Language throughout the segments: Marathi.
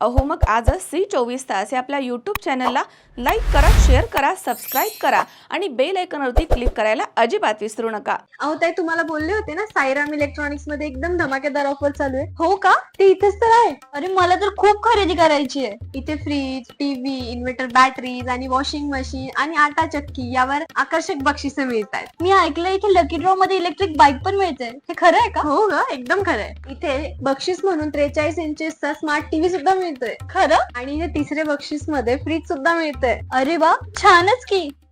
अहो मग आजच सी चोवीस तास या आपल्या यूट्यूब चॅनलला लाईक करा शेअर करा सबस्क्राईब करा आणि बेल आयकॉनवरती क्लिक करायला अजिबात विसरू नका. अहो ताई तुम्हाला बोलले होते ना साईराम इलेक्ट्रॉनिक्समध्ये एकदम धमाकेदार ऑफर चालू आहे. हो का? ते इथेच तर आहे. अरे मला तर खूप खरेदी करायची आहे. इथे फ्रीज टीव्ही इन्व्हर्टर बॅटरीज आणि वॉशिंग मशीन आणि आटा चक्की यावर आकर्षक बक्षिसे मिळत आहेत मी ऐकलं इथे लकी ड्रॉ मध्ये इलेक्ट्रिक बाईक पण मिळते हे खरं आहे का? हो ग एकदम खरंय इथे बक्षीस म्हणून त्रेचाळीस इंचेसचा स्मार्ट टीव्ही सुद्धा मिळतोय. खरं? आणि इथे तिसरे बक्षीसमध्ये फ्रीज सुद्धा मिळतंय. अरे वा छानच की.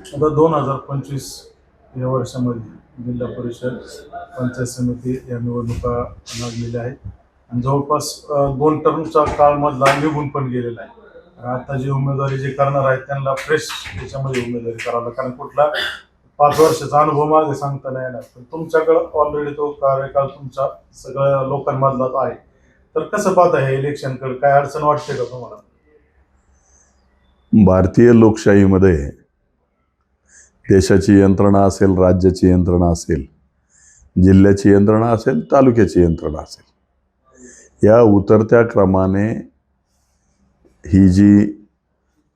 आता दोन हजार पंचवीस या वर्षामध्ये जिल्हा परिषद पंचायत समिती या निवडणुका लागलेल्या आहेत. आणि जवळपास दोन टर्मचा काळ मधला निघून पण गेलेला आहे. आता जी उमेदवारी जे करणार आहेत त्यांना फ्रेश त्याच्यामध्ये उमेदवारी करावं कारण कुठला? पाच वर्षाचा अनुभव मागे सांगता नाही येणार. पण तुमच्याकडं ऑलरेडी तो कार्यकाळ तुमचा सगळ्या तो आहे. तर कसं पाहता हे इलेक्शनकडे? काय अडचण वाटते का तुम्हाला? भारतीय लोकशाहीमध्ये देशाची यंत्रणा असेल राज्याची यंत्रणा असेल जिल्ह्याची यंत्रणा असेल तालुक्याची यंत्रणा असेल. या उतरत्या क्रमाने ही जी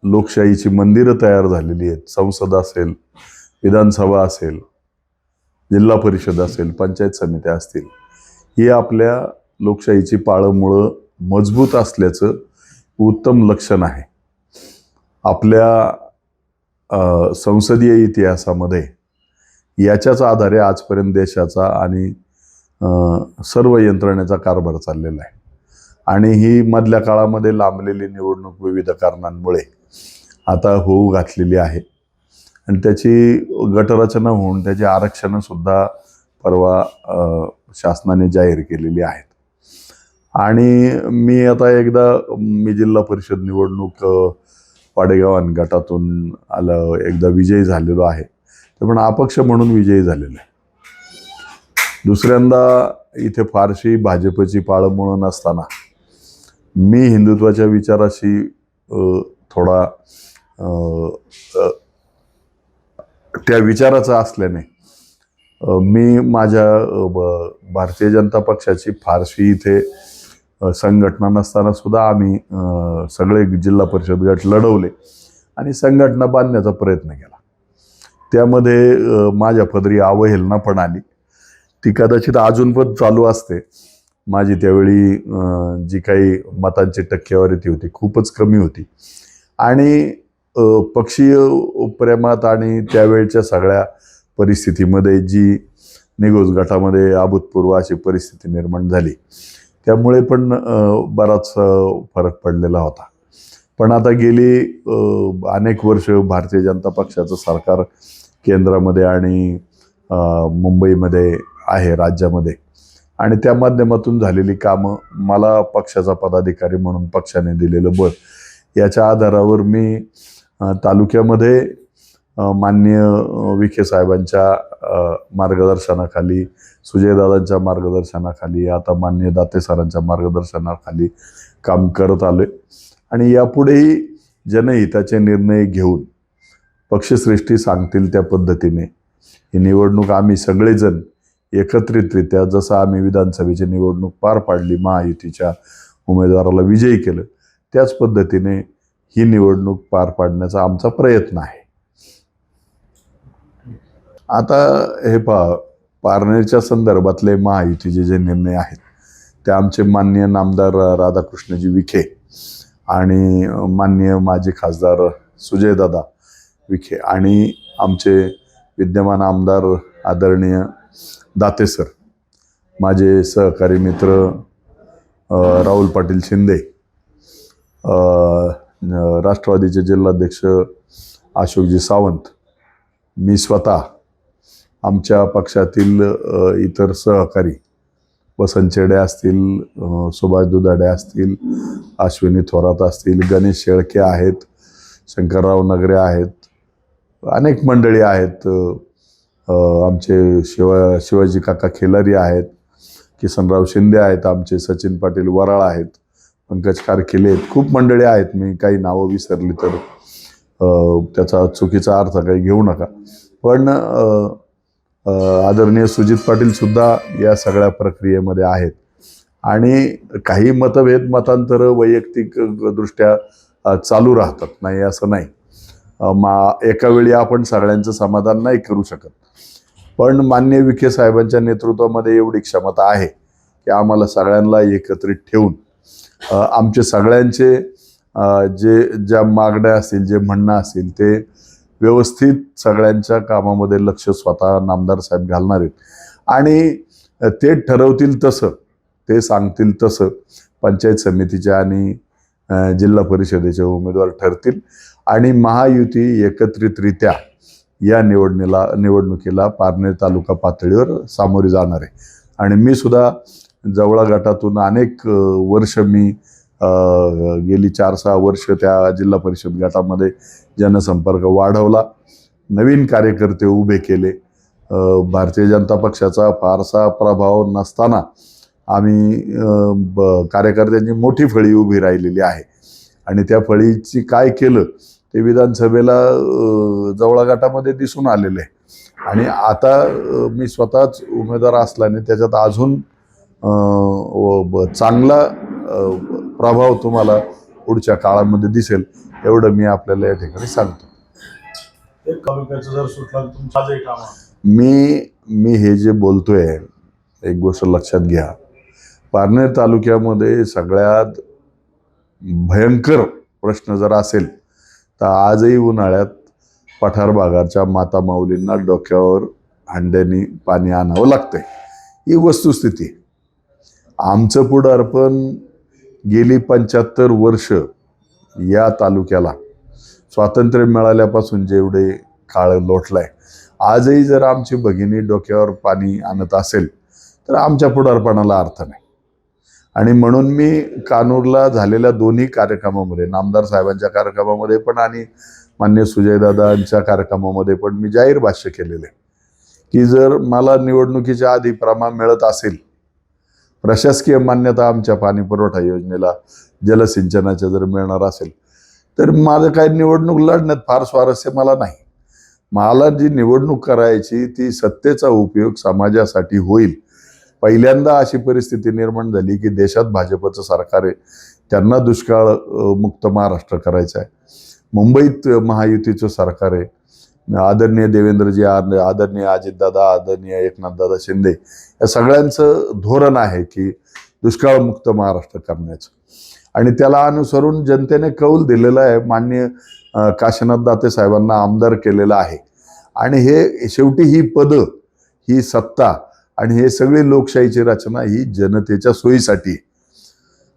लोकशाहीची मंदिरं तयार झालेली आहेत संसद असेल विधानसभा असेल जिल्हा परिषद असेल पंचायत समित्या असतील ही आपल्या लोकशाहीची पाळंमुळं मजबूत असल्याचं उत्तम लक्षण आहे. आपल्या संसदीय इतिहासामध्ये याच्याच आधारे आजपर्यंत देशाचा आणि सर्व यंत्रणेचा कारभार चाललेला आहे. आणि ही मधल्या काळामध्ये लांबलेली निवडणूक विविध कारणांमुळे आता होऊ घातलेली आहे. आणि त्याची गटरचना होऊन त्याची आरक्षणंसुद्धा परवा शासनाने जाहीर केलेली आहेत. आणि मी आता एकदा मी जिल्हा परिषद निवडणूक पाडेगाव आणि गटातून आलं एकदा विजयी झालेलो आहे. ते पण अपक्ष म्हणून विजयी झालेलो. आहे दुसऱ्यांदा इथे फारशी भाजपची पाळंमुळं नसताना मी हिंदुत्वाच्या विचाराशी थोडा त्या विचाराचा असल्याने मी माझ्या ब- भारतीय जनता पक्षाची फारशी इथे संघटना नसताना सुद्धा आम्ही सगळे जिल्हा परिषद गट लढवले आणि संघटना बांधण्याचा प्रयत्न केला. त्यामध्ये माझ्या पदरी अवहेलना पण आली. ती कदाचित अजून पण चालू असते. माझी त्यावेळी जी काही मतांची टक्केवारी ती होती खूपच कमी होती. आणि पक्षीय प्रेमात आणि त्यावेळच्या सगळ्या परिस्थितीमध्ये जी निगोज गटामध्ये अभूतपूर्व अशी परिस्थिती निर्माण झाली त्यामुळे पण बराच फरक पडलेला होता. पण आता गेली अनेक वर्ष भारतीय जनता पक्षाचं सरकार केंद्रामध्ये आणि मुंबईमध्ये आहे राज्यामध्ये. आणि त्या माध्यमातून झालेली कामं मला पक्षाचा पदाधिकारी म्हणून पक्षाने दिलेलं बळ याच्या आधारावर मी तालुक्यामध्ये मान्य माननीय विखे साहेबांच्या मार्गदर्शनाखाली सुजयदादांच्या मार्गदर्शनाखाली आता मान्य दाते सरांच्या मार्गदर्शनाखाली काम करत आलोय. आणि यापुढेही जनहिताचे निर्णय घेऊन पक्षश्रेष्ठी सांगतील त्या पद्धतीने ही निवडणूक आम्ही सगळेजण एकत्रितरित्या जसं आम्ही विधानसभेची निवडणूक पार पाडली महायुतीच्या उमेदवाराला विजयी केलं त्याच पद्धतीने ही निवडणूक पार पाडण्याचा आमचा प्रयत्न आहे. आता हे पहा पारनेरच्या संदर्भातले महायुतीचे जे निर्णय आहेत ते आमचे मान्य नामदार राधाकृष्णजी विखे आणि माननीय माजी खासदार सुजयदादा विखे आणि आमचे विद्यमान आमदार आदरणीय दाते सर माझे सहकारी मित्र राहुल पाटील शिंदे राष्ट्रवादीचे जिल्हाध्यक्ष अशोकजी सावंत मी स्वतः आमच्या पक्षातील इतर सहकारी वसंतचेडे असतील सुभाष दुधाडे असतील अश्विनी थोरात असतील गणेश शेळके आहेत शंकरराव नगरे आहेत अनेक मंडळी आहेत आमचे शिवा शिवाजी काका खेलारी आहेत किसनराव शिंदे आहेत आमचे सचिन पाटील वराळ आहेत पंकज कारखिले आहेत खूप मंडळी आहेत मी काही नावं विसरली तर त्याचा चुकीचा अर्थ काही घेऊ नका. पण आदरणीय सुजित पाटील सुद्धा या सगळ्या प्रक्रियेमध्ये आहेत. आणि काही मतभेद मतांतर वैयक्तिक दृष्ट्या चालू राहतात. नाही असं नाही. मा एका वेळी आपण सगळ्यांचं समाधान नाही करू शकत. पण मान्य विखे साहेबांच्या नेतृत्वामध्ये एवढी क्षमता आहे की आम्हाला सगळ्यांना एकत्रित ठेवून आमचे सगळ्यांचे जे ज्या मागण्या असतील जे म्हणणं असतील ते व्यवस्थित सगळ्यांच्या कामामध्ये लक्ष स्वतः नामदार साहेब घालणार आहेत. आणि ते ठरवतील तसं ते सांगतील तसं पंचायत समितीच्या आणि जिल्हा परिषदेचे उमेदवार ठरतील. आणि महायुती एकत्रितरित्या या निवडणीला निवडणुकीला पारनेर तालुका पातळीवर सामोरी जाणार आहे. आणि मी सुद्धा जवळा गटातून अनेक वर्ष मी गेली चार सहा वर्ष त्या जिल्हा परिषद गटामध्ये जनसंपर्क वाढवला. नवीन कार्यकर्ते उभे केले. भारतीय जनता पक्षाचा फारसा प्रभाव नसताना आम्ही ब- कार्यकर्त्यांची मोठी फळी उभी राहिलेली आहे. आणि त्या फळीची काय केलं ते विधानसभेला अ, जवळा गटामध्ये दिसून आलेलं आहे. आणि आता मी स्वतःच उमेदवार असल्याने त्याच्यात अजून व ब- चांगला प्रभाव तुम्हाला पुढच्या काळामध्ये दिसेल एवढं मी आपल्याला या ठिकाणी सांगतो. मी मी हे जे बोलतोय एक गोष्ट लक्षात घ्या. पारनेर तालुक्यामध्ये सगळ्यात भयंकर प्रश्न जर असेल तर आजही उन्हाळ्यात पठार भागाच्या माता माऊलींना डोक्यावर हंड्यानी पाणी आणावं लागतंय. ही वस्तुस्थिती. आमचं पुढारपण गेली पंच्याहत्तर वर्ष या तालुक्याला स्वातंत्र्य मिळाल्यापासून जेवढे काळ लोटलाय आजही जर आमची भगिनी डोक्यावर पाणी आणत असेल तर आमच्या पुढारपणाला अर्थ नाही. आणि म्हणून मी कानूरला झालेल्या दोन्ही कार्यक्रमामध्ये नामदार साहेबांच्या कार्यक्रमामध्ये पण आणि मान्य सुजयदादांच्या कार्यक्रमामध्ये पण मी जाहीर भाष्य केलेलं आहे की जर मला निवडणुकीच्या आधी प्रमा मिळत असेल प्रशासकीय मान्यता आमच्या पाणी पुरवठा योजनेला जलसिंचनाच्या जर मिळणार असेल तर माझं काय निवडणूक लढण्यात फार स्वारस्य मला नाही. मला जी निवडणूक करायची ती सत्तेचा उपयोग समाजासाठी होईल. पहिल्यांदा अशी परिस्थिती निर्माण झाली की देशात भाजपचं सरकार आहे. त्यांना दुष्काळ मुक्त महाराष्ट्र करायचा आहे मुंबईत महायुतीचं सरकार आहे. आदरणीय देवेंद्रजी आद- आदरणीय अजितदादा आदरणीय एकनाथदादा शिंदे या सगळ्यांचं धोरण आहे की दुष्काळमुक्त महाराष्ट्र करण्याचं. आणि त्याला अनुसरून जनतेने कौल दिलेला आहे मान्य काशीनाथ दाते साहेबांना आमदार केलेलं आहे. आणि हे शेवटी ही पदं ही सत्ता आणि हे सगळी लोकशाहीची रचना ही जनतेच्या सोयीसाठी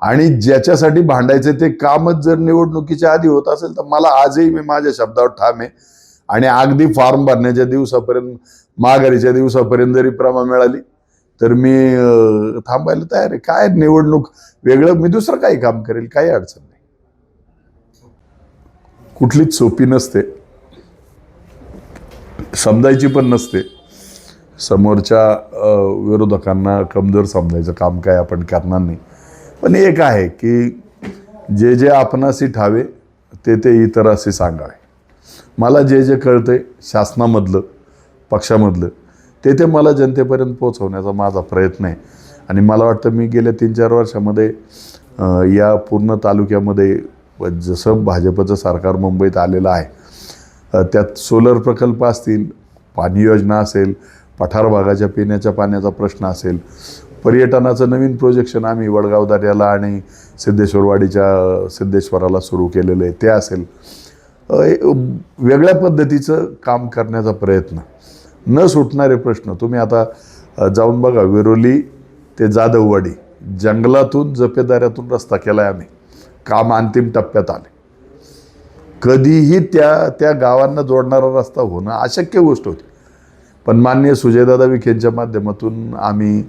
आणि ज्याच्यासाठी भांडायचे ते कामच जर निवडणुकीच्या आधी होत असेल तर मला आजही मी माझ्या शब्दावर ठाम आहे. आणि अगदी फॉर्म भरण्याच्या दिवसापर्यंत माघारीच्या दिवसापर्यंत जरी प्रमा मिळाली तर मी थांबायला तयार आहे. काय निवडणूक वेगळं मी दुसरं काही काम करेल काही अडचण नाही. कुठलीच सोपी नसते. समजायची पण नसते. समोरच्या विरोधकांना कमजोर समजायचं काम काय आपण करणार नाही. पण एक आहे की जे जे आपणाशी ठावे ते ते इतराशी सांगावे. मला जे जे कळतं शासनामधलं पक्षामधलं ते ते मला जनतेपर्यंत पोहोचवण्याचा माझा प्रयत्न आहे. आणि मला वाटतं मी गेल्या तीन चार वर्षामध्ये या पूर्ण तालुक्यामध्ये जसं भाजपचं सरकार मुंबईत आलेलं आहे त्यात सोलर प्रकल्प असतील पाणी योजना असेल पठार भागाच्या पिण्याच्या पाण्याचा प्रश्न असेल पर्यटनाचं नवीन प्रोजेक्शन आम्ही वडगाव दर्याला आणि सिद्धेश्वरवाडीच्या सिद्धेश्वराला सुरू केलेलं आहे ते असेल. वेगळ्या पद्धतीचं काम करण्याचा प्रयत्न. न सुटणारे प्रश्न. तुम्ही आता जाऊन बघा विरोली ते जाधववाडी. जंगलातून जपेदाऱ्यातून रस्ता केला आहे आम्ही. काम अंतिम टप्प्यात आले. कधीही त्या त्या गावांना जोडणारा रस्ता होणं अशक्य गोष्ट होती. पण मान्य सुजयदादा विखेंच्या माध्यमातून आम्ही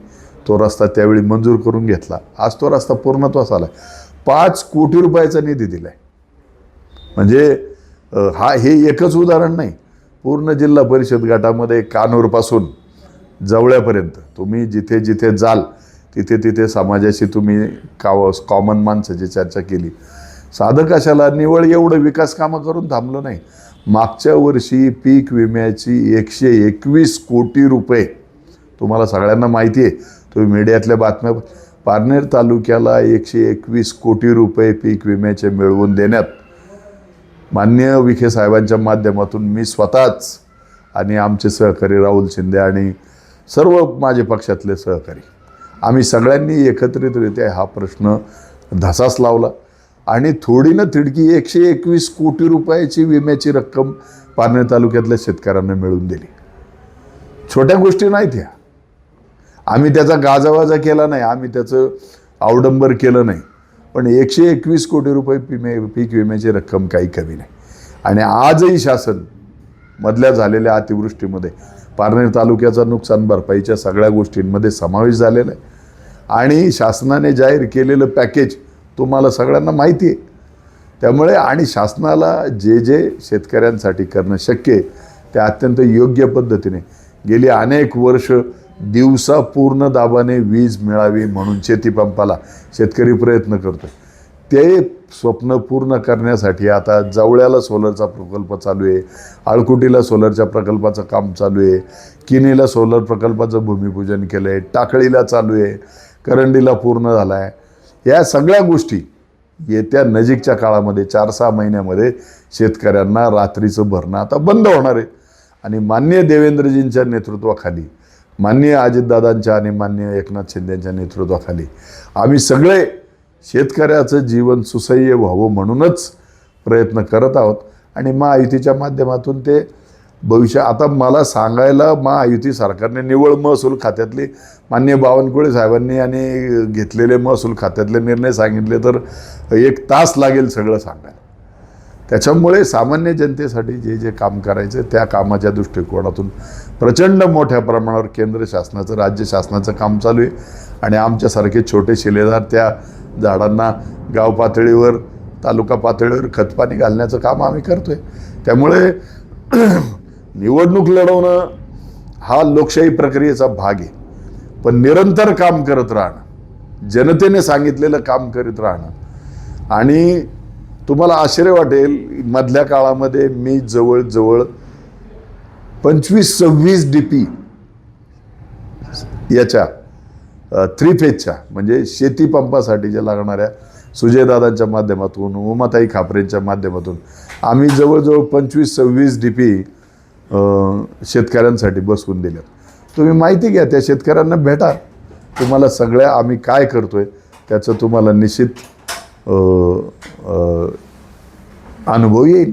तो रस्ता त्यावेळी मंजूर करून घेतला. आज तो रस्ता पूर्णत्वास आला पाच कोटी रुपयाचा निधी दिलाय. म्हणजे हा हे एकच उदाहरण नाही. पूर्ण जिल्हा परिषद गटामध्ये कानूरपासून जवळ्यापर्यंत तुम्ही जिथे जिथे जाल तिथे तिथे समाजाशी तुम्ही काव कॉमन माणसाची चर्चा केली. साधं कशाला? निवळ एवढं विकास कामं करून थांबलो नाही. मागच्या वर्षी पीक विम्याची एकशे एकवीस कोटी रुपये तुम्हाला सगळ्यांना माहिती आहे तुम्ही मीडियातल्या बातम्या पारनेर तालुक्याला एकशे एकवीस कोटी रुपये पीक विम्याचे मिळवून देण्यात मान्य विखे साहेबांच्या माध्यमातून मी स्वतःच आणि आमचे सहकारी राहुल शिंदे आणि सर्व माझे पक्षातले सहकारी आम्ही सगळ्यांनी एकत्रितरित्या हा प्रश्न धसास लावला आणि थोडी ना तिडकी एकशे एकवीस कोटी रुपयाची विम्याची रक्कम पारनेर तालुक्यातल्या शेतकऱ्यांना मिळून दिली. छोट्या गोष्टी नाहीत ह्या. आम्ही त्याचा गाजावाजा केला नाही आम्ही त्याचं अवडंबर केलं नाही. पण एकशे एकवीस कोटी रुपये पिमे पीक विम्याची रक्कम काही कमी नाही. आणि आजही शासन मधल्या झालेल्या अतिवृष्टीमध्ये पारनेर तालुक्याचा नुकसान भरपाईच्या सगळ्या गोष्टींमध्ये समावेश झालेला आहे. आणि शासनाने जाहीर केलेलं पॅकेज तुम्हाला सगळ्यांना माहिती आहे. त्यामुळे आणि शासनाला जे जे शेतकऱ्यांसाठी करणं शक्य आहे ते अत्यंत योग्य पद्धतीने गेली अनेक वर्ष दिवसा पूर्ण दाबाने वीज मिळावी म्हणून शेतीपंपाला शेतकरी प्रयत्न करतो ते स्वप्न पूर्ण करण्यासाठी आता जवळ्याला सोलरचा प्रकल्प चालू आहे आळकुटीला सोलरच्या प्रकल्पाचं काम चालू आहे किनीला सोलर प्रकल्पाचं भूमिपूजन केलं आहे टाकळीला चालू आहे करंडीला पूर्ण झाला आहे या सगळ्या गोष्टी येत्या नजीकच्या काळामध्ये चार सहा महिन्यामध्ये शेतकऱ्यांना रात्रीचं भरणं आता बंद होणार आहे. आणि मान्य देवेंद्रजींच्या नेतृत्वाखाली माननीय अजितदादांच्या आणि माननीय एकनाथ शिंदेच्या नेतृत्वाखाली आम्ही सगळे शेतकऱ्याचं जीवन सुसह्य व्हावं म्हणूनच प्रयत्न करत आहोत. आणि महायुतीच्या माध्यमातून ते भविष्य आता मला सांगायला महायुती सरकारने निवळ महसूल खात्यातली मान्य बावनकुळे साहेबांनी आणि घेतलेले महसूल खात्यातले निर्णय सांगितले तर एक तास लागेल सगळं सांगायला. त्याच्यामुळे सामान्य जनतेसाठी जे जे काम करायचं त्या कामाच्या दृष्टिकोनातून प्रचंड मोठ्या प्रमाणावर केंद्र शासनाचं राज्य शासनाचं काम चालू आहे. आणि आमच्यासारखे छोटे शिलेदार त्या झाडांना गाव पातळीवर तालुका पातळीवर खतपाणी घालण्याचं काम आम्ही करतो आहे त्यामुळे निवडणूक लढवणं हा लोकशाही प्रक्रियेचा भाग आहे. पण निरंतर काम करत राहणं जनतेने सांगितलेलं काम करीत राहणं आणि तुम्हाला आश्चर्य वाटेल मधल्या काळामध्ये मी जवळजवळ पंचवीस सव्वीस डी पी याच्या थ्री फेजच्या म्हणजे शेती पंपासाठीच्या लागणाऱ्या सुजयदादांच्या माध्यमातून उमाताई खापरेंच्या माध्यमातून आम्ही जवळजवळ पंचवीस सव्वीस डी पी शेतकऱ्यांसाठी बसवून दिल्यात. तुम्ही माहिती घ्या त्या शेतकऱ्यांना भेटा. तुम्हाला सगळ्या आम्ही काय करतोय त्याचं तुम्हाला निश्चित अनुभव येईल.